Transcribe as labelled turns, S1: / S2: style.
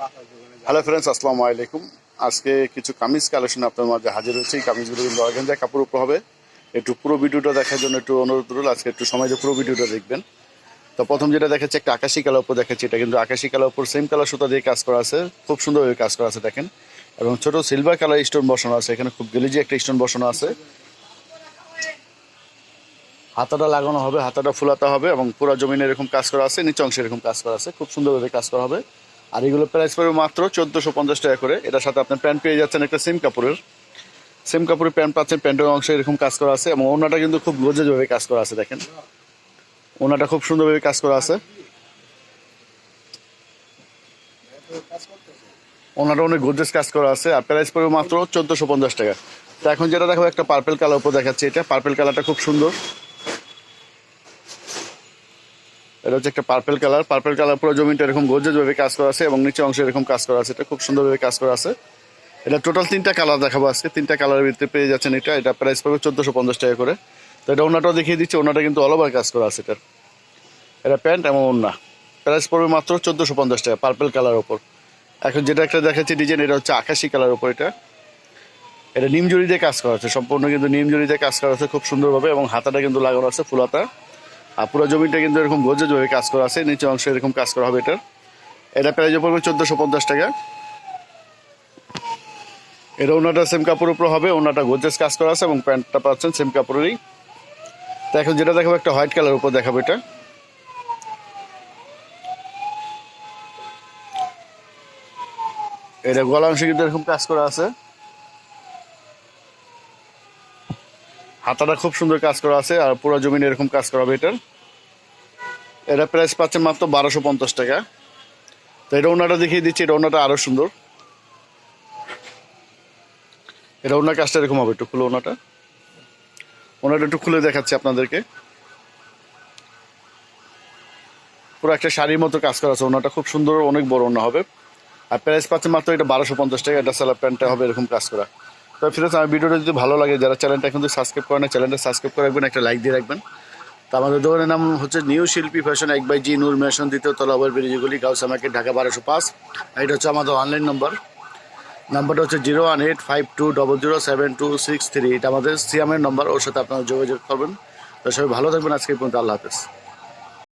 S1: Hello friends আসসালামু আলাইকুম আজকে কিছু কামিজ কালেকশন আপনার মাঝে হাজির হয়েছে। এই কামিজগুলো কিন্তু অর্গানজা কাপড় উপর হবে। একটু পুরো ভিডিওটা দেখার জন্য একটু অনুরোধ রইল। আজকে একটু সময় দিয়ে পুরো ভিডিওটা দেখবেন। তো প্রথম যেটা দেখাচ্ছে, একটা আকাশি কালার উপর দেখাচ্ছে। এটা কিন্তু আকাশি কালার উপর সেম কালার সুতা দিয়ে কাজ করা আছে। খুব সুন্দরভাবে কাজ করা আছে, দেখেন। এবং ছোট সিলভার কালার স্টোন বসানো আছে। এখানে খুব গেলিজি একটা স্টোন বসানো আছে। হাতাটা লাগানো হবে, হাতাটা ফুলাতে হবে এবং পুরো জমিনে এরকম কাজ করা আছে, নিচে অংশে এরকম কাজ করা আছে। খুব সুন্দরভাবে কাজ করা হবে। আর এগুলো প্রাইস পড়বে মাত্র চোদ্দোশো পঞ্চাশ টাকা করে। এটার সাথে আপনার প্যান্ট পেয়ে যাচ্ছেন একটা সেম কাপড়ের। সেম কাপড়ের প্যান্ট পাচ্ছেন, প্যান্টের অংশে এরকম কাজ করা আছে এবং ওনাটা কিন্তু খুব গজেজভাবে কাজ করা আছে, দেখেন। ওনাটা খুব সুন্দরভাবে কাজ করা আছে। ওনাটা অনেক গর্জেস কাজ করা আছে। আর প্রাইস পড়বে মাত্র চোদ্দোশো পঞ্চাশ টাকা। তো এখন যেটা দেখো একটা পার্পেল কালার উপর দেখাচ্ছে এটা। পার্পেল কালারটা খুব সুন্দর। এটা হচ্ছে একটা পার্পেল কালার পার্পেল কালার পুরো জমিটা এরকম ভাবে কাজ করা আছে এবং নিচে অংশে এরকম কাজ করা আছে। এটা খুব সুন্দরভাবে কাজ করা আছে। এটা টোটাল তিনটা কালার দেখাবো আজকে। তিনটা কালারের ভিতরে পেয়ে যাচ্ছেন এটা। এটা প্রাইস পড়বে চোদ্দোশো পঞ্চাশ টাকা করে। তো এটা ওনাটাও দেখিয়ে দিচ্ছে। ওনাটা কিন্তু অল ওভার কাজ করা আছে এটার। এটা প্যান্ট এবং ওনা প্রাইস পড়বে মাত্র চোদ্দোশো পঞ্চাশ টাকা পার্পেল কালার ওপর এখন যেটা একটা দেখাচ্ছি ডিজাইন এটা হচ্ছে আকাশি কালার ওপর এটা। এটা নিম জড়ি দিয়ে কাজ করা আছে। সম্পূর্ণ কিন্তু নিম জড়ি দিয়ে কাজ করা আছে খুব সুন্দরভাবে এবং হাতাটা কিন্তু লাগানো আছে ফুলাতা আর পুরো জমিটা কিন্তু এরকম গজেজভাবে কাজ করা আছে, নিচে অংশে এরকম কাজ করা হবে এটার। এটা প্রাইস পড়বে চোদ্দোশো পঞ্চাশ টাকা। এটা ওনাটা সেম কাপড়ের উপর হবে, ওনাটা গোজেস কাজ করা আছে এবং প্যান্টটা পাচ্ছেন সেম কাপড়েরই। তো এখন যেটা দেখাবো, একটা হোয়াইট কালার উপর দেখাবো এটা। এটা গলা অংশে কিন্তু এরকম কাজ করা আছে। হাতাটা খুব সুন্দর কাজ করা আছে আর পুরো জমিনে এরকম কাজ করা হবে এটার। এটা প্রাইস পাচ্ছে মাত্র বারোশো পঞ্চাশ টাকা। তো এটা ওনাটা দেখিয়ে দিচ্ছি, এটা ওনাটা আরও সুন্দর। এটা ওনার কাজটা এরকম হবে, একটু খুলে ওনাটা। ওনাটা একটু খুলে দেখাচ্ছি আপনাদেরকে। পুরো একটা শাড়ির মতো কাজ করা আছে, ওনাটা খুব সুন্দর, অনেক বড় ওনা হবে। আর প্রাইস পাচ্ছে মাত্র এটা বারোশো পঞ্চাশ টাকা, এটা সালা প্যান্টটা হবে এরকম কাজ করা। তো ফিরোজ, আমার ভিডিওটা যদি ভালো লাগে, যারা চ্যানেলটা এখন সাবস্ক্রাইব করে না চ্যানেলটা সাবস্ক্রাইব করে রাখবেন, একটা লাইক দিয়ে রাখবেন। তো আমাদের দোকানের নাম হচ্ছে নিউ শিল্পী ফ্যাশন এক বাই জি, নূর মেশন দ্বিতীয় তলা, ওভার ব্রিজগুলি গাউসা মার্কেট, ঢাকা বারোশো পাঁচ। এটা হচ্ছে আমাদের অনলাইন নম্বর নাম্বারটা হচ্ছে zero one eight five two double zero seven two six three এটা আমাদের সিএমের নম্বর ওর সাথে আপনারা যোগাযোগ করবেন। তো সবাই ভালো থাকবেন, আজকে পর্যন্ত আল্লাহ হাফেজ।